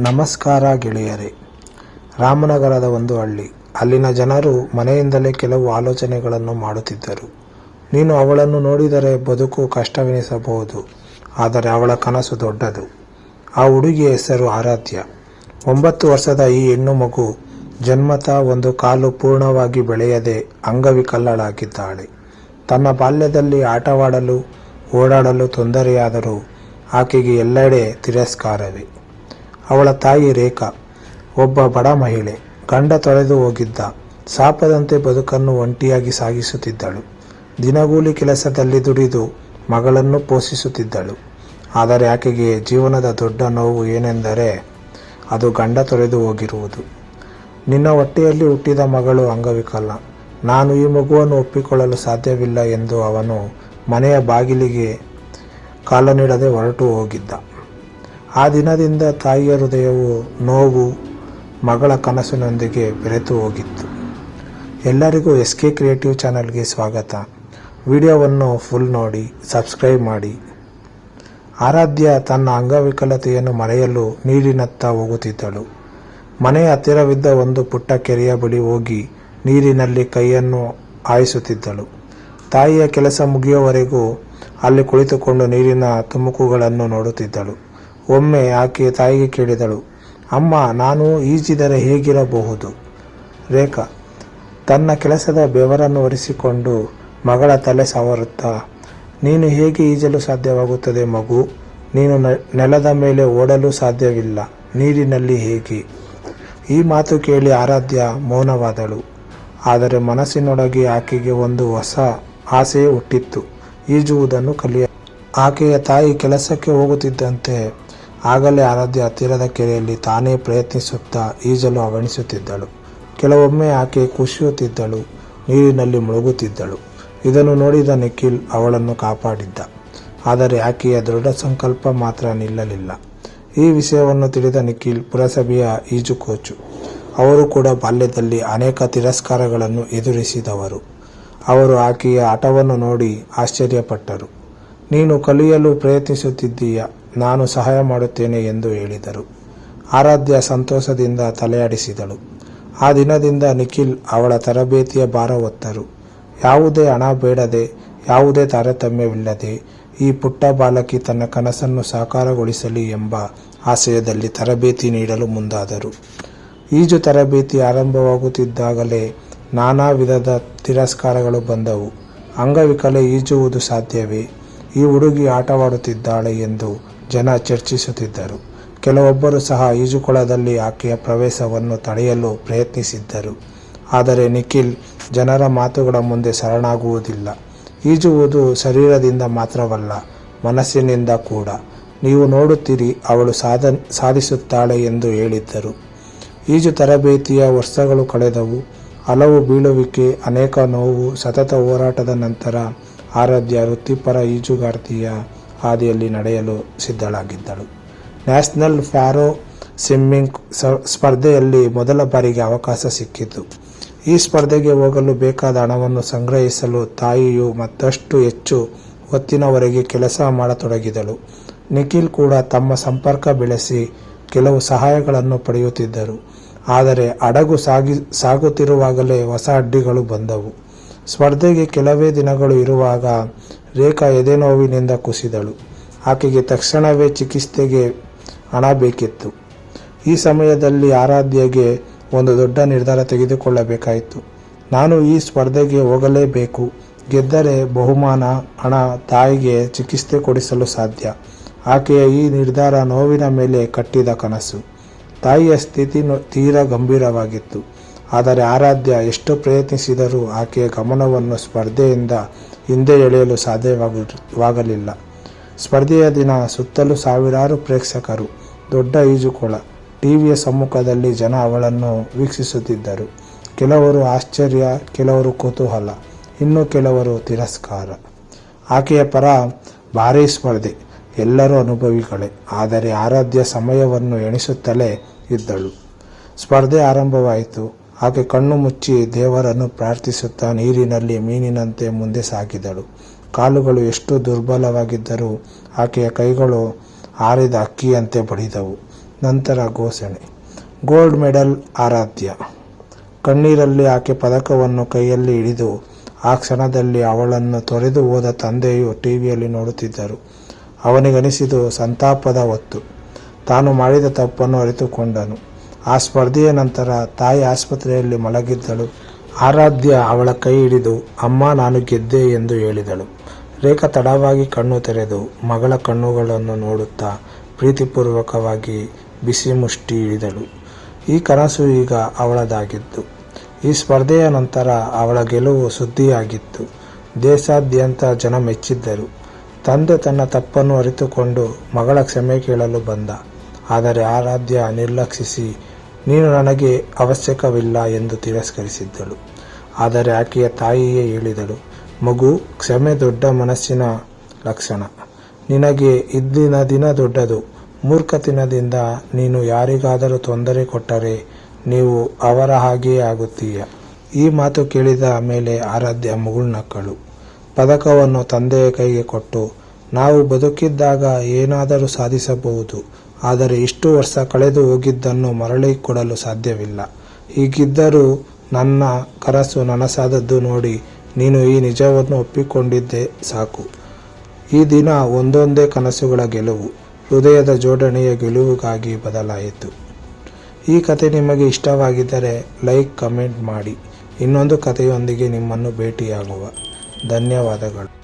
ನಮಸ್ಕಾರ ಗೆಳೆಯರೇ. ರಾಮನಗರದ ಒಂದು ಹಳ್ಳಿ. ಅಲ್ಲಿನ ಜನರು ಮನೆಯಿಂದಲೇ ಕೆಲವು ಆಲೋಚನೆಗಳನ್ನು ಮಾಡುತ್ತಿದ್ದರು. ನೀನು ಅವಳನ್ನು ನೋಡಿದರೆ ಬದುಕು ಕಷ್ಟವೆನಿಸಬಹುದು. ಆದರೆ ಅವಳ ಕನಸು ದೊಡ್ಡದು. ಆ ಹುಡುಗಿಯ ಹೆಸರು ಆರಾಧ್ಯ. ಒಂಬತ್ತು ವರ್ಷದ ಈ ಹೆಣ್ಣು ಮಗು ಜನ್ಮತ ಒಂದು ಕಾಲು ಪೂರ್ಣವಾಗಿ ಬೆಳೆಯದೆ ಅಂಗವಿಕಲ್ಲಳಾಗಿದ್ದಾಳೆ ತನ್ನ ಬಾಲ್ಯದಲ್ಲಿ ಆಟವಾಡಲು, ಓಡಾಡಲು ತೊಂದರೆಯಾದರೂ ಆಕೆಗೆ ಎಲ್ಲೆಡೆ ತಿರಸ್ಕಾರವೇ. ಅವಳ ತಾಯಿ ರೇಖಾ, ಒಬ್ಬ ಬಡ ಮಹಿಳೆ, ಗಂಡ ತೊಳೆದು ಹೋಗಿದ್ದ. ಸಾಪದಂತೆ ಬದುಕನ್ನು ಒಂಟಿಯಾಗಿ ಸಾಗಿಸುತ್ತಿದ್ದಳು. ದಿನಗೂಲಿ ಕೆಲಸದಲ್ಲಿ ದುಡಿದು ಮಗಳನ್ನು ಪೋಷಿಸುತ್ತಿದ್ದಳು. ಆದರೆ ಆಕೆಗೆ ಜೀವನದ ದೊಡ್ಡ ನೋವು ಏನೆಂದರೆ ಅದು ಗಂಡ ತೊರೆದು ಹೋಗಿರುವುದು. ನಿನ್ನ ಹೊಟ್ಟೆಯಲ್ಲಿ ಹುಟ್ಟಿದ ಮಗಳು ಅಂಗವಿಕಲ. ನಾನು ಈ ಮಗುವನ್ನು ಒಪ್ಪಿಕೊಳ್ಳಲು ಸಾಧ್ಯವಿಲ್ಲ ಎಂದು ಅವನು ಮನೆಯ ಬಾಗಿಲಿಗೆ ಕಾಲ ನೀಡದೆ ಹೊರಟು ಹೋಗಿದ್ದ. ಆ ದಿನದಿಂದ ತಾಯಿಯ ಹೃದಯವು ನೋವು, ಮಗಳ ಕನಸಿನೊಂದಿಗೆ ಬೆರೆತು ಹೋಗಿತ್ತು. ಎಲ್ಲರಿಗೂ ಎಸ್ ಕೆ ಕ್ರಿಯೇಟಿವ್ ಚಾನಲ್ಗೆ ಸ್ವಾಗತ. ವಿಡಿಯೋವನ್ನು ಫುಲ್ ನೋಡಿ, ಸಬ್ಸ್ಕ್ರೈಬ್ ಮಾಡಿ. ಆರಾಧ್ಯ ತನ್ನ ಅಂಗವಿಕಲತೆಯನ್ನು ಮರೆಯಲು ನೀರಿನತ್ತ ಹೋಗುತ್ತಿದ್ದಳು. ಮನೆಯ ಹತ್ತಿರವಿದ್ದ ಒಂದು ಪುಟ್ಟ ಕೆರೆಯ ಬಳಿ ಹೋಗಿ ನೀರಿನಲ್ಲಿ ಕೈಯನ್ನು ಹಾಯಿಸುತ್ತಿದ್ದಳು. ತಾಯಿಯ ಕೆಲಸ ಮುಗಿಯುವವರೆಗೂ ಅಲ್ಲಿ ಕುಳಿತುಕೊಂಡು ನೀರಿನ ತುಮುಕುಗಳನ್ನು ನೋಡುತ್ತಿದ್ದಳು. ಒಮ್ಮೆ ಆಕೆ ತಾಯಿಗೆ ಕೇಳಿದಳು, ಅಮ್ಮ, ನಾನು ಈಜಿದರೆ ಹೇಗಿರಬಹುದು? ರೇಖಾ, ತನ್ನ ಕೆಲಸದ ಬೆವರನ್ನು ಒರೆಸಿಕೊಂಡು ಮಗಳ ತಲೆ ಸವರುತ್ತಾ, ನೀನು ಹೇಗೆ ಈಜಲು ಸಾಧ್ಯವಾಗುತ್ತದೆ ಮಗು? ನೀನು ನೆಲದ ಮೇಲೆ ಓಡಲು ಸಾಧ್ಯವಿಲ್ಲ, ನೀರಿನಲ್ಲಿ ಹೇಗೆ? ಈ ಮಾತು ಕೇಳಿ ಆರಾಧ್ಯ ಮೌನವಾದಳು. ಆದರೆ ಮನಸ್ಸಿನೊಳಗೆ ಆಕೆಗೆ ಒಂದು ಹೊಸ ಆಸೆ ಹುಟ್ಟಿತ್ತು. ಈಜುವುದನ್ನು ಕಲಿಯ, ಆಕೆಯ ತಾಯಿ ಕೆಲಸಕ್ಕೆ ಹೋಗುತ್ತಿದ್ದಂತೆ ಆಗಲೇ ಆರಾಧ್ಯ ಹತ್ತಿರದ ಕೆರೆಯಲ್ಲಿ ತಾನೇ ಪ್ರಯತ್ನಿಸುತ್ತಾ ಈಜಲು ಅವಣಿಸುತ್ತಿದ್ದಳು. ಕೆಲವೊಮ್ಮೆ ಆಕೆ ಕುಸಿಯುತ್ತಿದ್ದಳು, ನೀರಿನಲ್ಲಿ ಮುಳುಗುತ್ತಿದ್ದಳು. ಇದನ್ನು ನೋಡಿದ ನಿಖಿಲ್ ಅವಳನ್ನು ಕಾಪಾಡಿದ್ದ. ಆದರೆ ಆಕೆಯ ದೃಢ ಸಂಕಲ್ಪ ಮಾತ್ರ ನಿಲ್ಲಲಿಲ್ಲ. ಈ ವಿಷಯವನ್ನು ತಿಳಿದ ನಿಖಿಲ್ ಪುರಸಭೆಯ ಈಜು ಕೋಚು ಅವರು ಕೂಡ ಬಾಲ್ಯದಲ್ಲಿ ಅನೇಕ ತಿರಸ್ಕಾರಗಳನ್ನು ಎದುರಿಸಿದವರು. ಅವರು ಆಕೆಯ ಆಟವನ್ನು ನೋಡಿ ಆಶ್ಚರ್ಯಪಟ್ಟರು. ನೀನು ಕಲಿಯಲು ಪ್ರಯತ್ನಿಸುತ್ತಿದ್ದೀಯ? ನಾನು ಸಹಾಯ ಮಾಡುತ್ತೇನೆ ಎಂದು ಹೇಳಿದರು. ಆರಾಧ್ಯ ಸಂತೋಷದಿಂದ ತಲೆಯಾಡಿಸಿದಳು. ಆ ದಿನದಿಂದ ನಿಖಿಲ್ ಅವಳ ತರಬೇತಿಯ ಭಾರ ಹೊತ್ತರು. ಯಾವುದೇ ಹಣ ಬೇಡದೆ, ಯಾವುದೇ ತಾರತಮ್ಯವಿಲ್ಲದೆ ಈ ಪುಟ್ಟ ಬಾಲಕಿ ತನ್ನ ಕನಸನ್ನು ಸಾಕಾರಗೊಳಿಸಲಿ ಎಂಬ ಆಶಯದಲ್ಲಿ ತರಬೇತಿ ನೀಡಲು ಮುಂದಾದರು. ಈಜು ತರಬೇತಿ ಆರಂಭವಾಗುತ್ತಿದ್ದಾಗಲೇ ನಾನಾ ವಿಧದ ತಿರಸ್ಕಾರಗಳು ಬಂದವು. ಅಂಗವಿಕಲೆ ಈಜುವುದು ಸಾಧ್ಯವೇ? ಈ ಹುಡುಗಿ ಆಟವಾಡುತ್ತಿದ್ದಾಳೆ ಎಂದು ಜನ ಚರ್ಚಿಸುತ್ತಿದ್ದರು. ಕೆಲವೊಬ್ಬರು ಸಹ ಈಜುಕೊಳದಲ್ಲಿ ಆಕೆಯ ಪ್ರವೇಶವನ್ನು ತಡೆಯಲು ಪ್ರಯತ್ನಿಸಿದ್ದರು. ಆದರೆ ನಿಖಿಲ್ ಜನರ ಮಾತುಗಳ ಮುಂದೆ ಶರಣಾಗುವುದಿಲ್ಲ. ಈಜುವುದು ಶರೀರದಿಂದ ಮಾತ್ರವಲ್ಲ, ಮನಸ್ಸಿನಿಂದ ಕೂಡ. ನೀವು ನೋಡುತ್ತೀರಿ, ಅವಳು ಸಾಧ, ಸಾಧಿಸುತ್ತಾಳೆ ಎಂದು ಹೇಳಿದ್ದರು. ಈಜು ತರಬೇತಿಯ ವರ್ಷಗಳು ಕಳೆದವು. ಹಲವು ಬೀಳುವಿಕೆ, ಅನೇಕ ನೋವು, ಸತತ ಹೋರಾಟದ ನಂತರ ಆರಾಧ್ಯ ವೃತ್ತಿಪರ ಈಜುಗಾರ್ತಿಯ ಹಾದಿಯಲ್ಲಿ ನಡೆಯಲು ಸಿದ್ಧಳಾಗಿದ್ದಳು. ನ್ಯಾಷನಲ್ ಫ್ಯಾರೋ ಸ್ವಿಮ್ಮಿಂಗ್ ಸ್ಪರ್ಧೆಯಲ್ಲಿ ಮೊದಲ ಬಾರಿಗೆ ಅವಕಾಶ ಸಿಕ್ಕಿತು. ಈ ಸ್ಪರ್ಧೆಗೆ ಹೋಗಲು ಬೇಕಾದ ಹಣವನ್ನು ಸಂಗ್ರಹಿಸಲು ತಾಯಿಯು ಮತ್ತಷ್ಟು ಹೆಚ್ಚು ಹೊತ್ತಿನವರೆಗೆ ಕೆಲಸ ಮಾಡತೊಡಗಿದಳು. ನಿಖಿಲ್ ಕೂಡ ತಮ್ಮ ಸಂಪರ್ಕ ಬೆಳೆಸಿ ಕೆಲವು ಸಹಾಯಗಳನ್ನು ಪಡೆಯುತ್ತಿದ್ದರು. ಆದರೆ ಹಡಗು ಸಾಗಿ, ಸಾಗುತ್ತಿರುವಾಗಲೇ ಹೊಸ ಅಡ್ಡಿಗಳು ಬಂದವು. ಸ್ಪರ್ಧೆಗೆ ಕೆಲವೇ ದಿನಗಳು ಇರುವಾಗ ರೇಖಾ ಎದೆನೋವಿನಿಂದ ಕುಸಿದಳು. ಆಕೆಗೆ ತಕ್ಷಣವೇ ಚಿಕಿತ್ಸೆಗೆ ಹಣ ಬೇಕಿತ್ತು. ಈ ಸಮಯದಲ್ಲಿ ಆರಾಧ್ಯಗೆ ಒಂದು ದೊಡ್ಡ ನಿರ್ಧಾರ ತೆಗೆದುಕೊಳ್ಳಬೇಕಾಯಿತು. ನಾನು ಈ ಸ್ಪರ್ಧೆಗೆ ಹೋಗಲೇಬೇಕು. ಗೆದ್ದರೆ ಬಹುಮಾನ ಹಣ ತಾಯಿಗೆ ಚಿಕಿತ್ಸೆ ಕೊಡಿಸಲು ಸಾಧ್ಯ. ಆಕೆಯ ಈ ನಿರ್ಧಾರ ನೋವಿನ ಮೇಲೆ ಕಟ್ಟಿದ ಕನಸು. ತಾಯಿಯ ಸ್ಥಿತಿ ತೀರಾ ಗಂಭೀರವಾಗಿತ್ತು. ಆದರೆ ಆರಾಧ್ಯ ಎಷ್ಟು ಪ್ರಯತ್ನಿಸಿದರೂ ಆಕೆಯ ಗಮನವನ್ನು ಸ್ಪರ್ಧೆಯಿಂದ ಹಿಂದೆ ಎಳೆಯಲು ಸಾಧ್ಯವಾಗಲಿಲ್ಲ ಸ್ಪರ್ಧೆಯ ದಿನ ಸುತ್ತಲೂ ಸಾವಿರಾರು ಪ್ರೇಕ್ಷಕರು, ದೊಡ್ಡ ಈಜುಕೊಳ, ಟಿವಿಯ ಸಮ್ಮುಖದಲ್ಲಿ ಜನ ಅವಳನ್ನು ವೀಕ್ಷಿಸುತ್ತಿದ್ದರು. ಕೆಲವರು ಆಶ್ಚರ್ಯ, ಕೆಲವರು ಕುತೂಹಲ, ಇನ್ನು ಕೆಲವರು ತಿರಸ್ಕಾರ. ಆಕೆಯ ಪರ ಭಾರೀ ಸ್ಪರ್ಧೆ, ಎಲ್ಲರೂ ಅನುಭವಿಗಳೇ, ಆದರೆ ಆರಾಧ್ಯ ಸಮಯವನ್ನು ಎಣಿಸುತ್ತಲೇ ಇದ್ದಳು. ಸ್ಪರ್ಧೆ ಆರಂಭವಾಯಿತು. ಆಕೆ ಕಣ್ಣು ಮುಚ್ಚಿ ದೇವರನ್ನು ಪ್ರಾರ್ಥಿಸುತ್ತಾ ನೀರಿನಲ್ಲಿ ಮೀನಿನಂತೆ ಮುಂದೆ ಸಾಗಿದಳು. ಕಾಲುಗಳು ಎಷ್ಟು ದುರ್ಬಲವಾಗಿದ್ದರೂ ಆಕೆಯ ಕೈಗಳು ಆರಿದ ಅಕ್ಕಿಯಂತೆ ಬಡಿದವು. ನಂತರ ಘೋಷಣೆ ಗೋಲ್ಡ್ ಮೆಡಲ್ ಆರಾಧ್ಯ. ಕಣ್ಣೀರಲ್ಲಿ ಆಕೆ ಪದಕವನ್ನು ಕೈಯಲ್ಲಿ ಹಿಡಿದು ಆ ಕ್ಷಣದಲ್ಲಿ ಅವಳನ್ನು ತೊರೆದು ಹೋದ ತಂದೆಯು ಟಿವಿಯಲ್ಲಿ ನೋಡುತ್ತಿದ್ದರು. ಅವನಿಗನಿಸಿದು ಸಂತಾಪದ ಹೊತ್ತು. ತಾನು ಮಾಡಿದ ತಪ್ಪನ್ನು ಅರಿತುಕೊಂಡನು. ಆ ಸ್ಪರ್ಧೆಯ ನಂತರ ತಾಯಿ ಆಸ್ಪತ್ರೆಯಲ್ಲಿ ಮಲಗಿದ್ದಳು. ಆರಾಧ್ಯ ಅವಳ ಕೈ ಹಿಡಿದು, ಅಮ್ಮ, ನಾನು ಗೆದ್ದೆ ಎಂದು ಹೇಳಿದಳು. ರೇಖಾ ತಡವಾಗಿ ಕಣ್ಣು ತೆರೆದು ಮಗಳ ಕಣ್ಣುಗಳನ್ನು ನೋಡುತ್ತಾ ಪ್ರೀತಿಪೂರ್ವಕವಾಗಿ ಬಿಸಿ ಮುಷ್ಟಿ ಹಿಡಿದಳು. ಈ ಕನಸು ಈಗ ಅವಳದಾಗಿತ್ತು. ಈ ಸ್ಪರ್ಧೆಯ ನಂತರ ಅವಳ ಗೆಲುವು ಸುದ್ದಿಯಾಗಿತ್ತು. ದೇಶಾದ್ಯಂತ ಜನ ಮೆಚ್ಚಿದ್ದರು. ತಂದೆ ತನ್ನ ತಪ್ಪನ್ನು ಅರಿತುಕೊಂಡು ಮಗಳ ಕ್ಷಮೆ ಕೇಳಲು ಬಂದ. ಆದರೆ ಆರಾಧ್ಯ ನಿರ್ಲಕ್ಷಿಸಿ ನೀನು ನನಗೆ ಅವಶ್ಯಕವಿಲ್ಲ ಎಂದು ತಿರಸ್ಕರಿಸಿದ್ದಳು. ಆದರೆ ಆಕೆಯ ತಾಯಿಯೇ ಹೇಳಿದಳು, ಮಗು, ಕ್ಷಮೆ ದೊಡ್ಡ ಮನಸ್ಸಿನ ಲಕ್ಷಣ. ನಿನಗೆ ಇದ್ದಿನ ದಿನ ದೊಡ್ಡದು. ಮೂರ್ಖತನದಿಂದ ನೀನು ಯಾರಿಗಾದರೂ ತೊಂದರೆ ಕೊಟ್ಟರೆ ನೀವು ಅವರ ಹಾಗೆಯೇ ಆಗುತ್ತೀಯ. ಈ ಮಾತು ಕೇಳಿದ ಮೇಲೆ ಆರಾಧ್ಯ ಮುಗುಳ್ನಕ್ಕಳು, ಪದಕವನ್ನು ತಂದೆಯ ಕೈಗೆ ಕೊಟ್ಟು ನಾವು ಬದುಕಿದ್ದಾಗ ಏನಾದರೂ ಸಾಧಿಸಬಹುದು. ಆದರೆ ಇಷ್ಟು ವರ್ಷ ಕಳೆದು ಹೋಗಿದ್ದನ್ನು ಮರಳಿ ಕೊಡಲು ಸಾಧ್ಯವಿಲ್ಲ. ಹೀಗಿದ್ದರೂ ನನ್ನ ಕನಸು ನನಸಾದದ್ದು ನೋಡಿ ನೀನು ಈ ನಿಜವನ್ನು ಒಪ್ಪಿಕೊಂಡಿದ್ದೆ ಸಾಕು. ಈ ದಿನ ಒಂದೊಂದೇ ಕನಸುಗಳ ಗೆಲುವು, ಹೃದಯದ ಜೋಡಣೆಯ ಗೆಲುವುಗಾಗಿ ಬದಲಾಯಿತು. ಈ ಕತೆ ನಿಮಗೆ ಇಷ್ಟವಾಗಿದ್ದರೆ ಲೈಕ್, ಕಮೆಂಟ್ ಮಾಡಿ. ಇನ್ನೊಂದು ಕಥೆಯೊಂದಿಗೆ ನಿಮ್ಮನ್ನು ಭೇಟಿಯಾಗುವ. ಧನ್ಯವಾದಗಳು.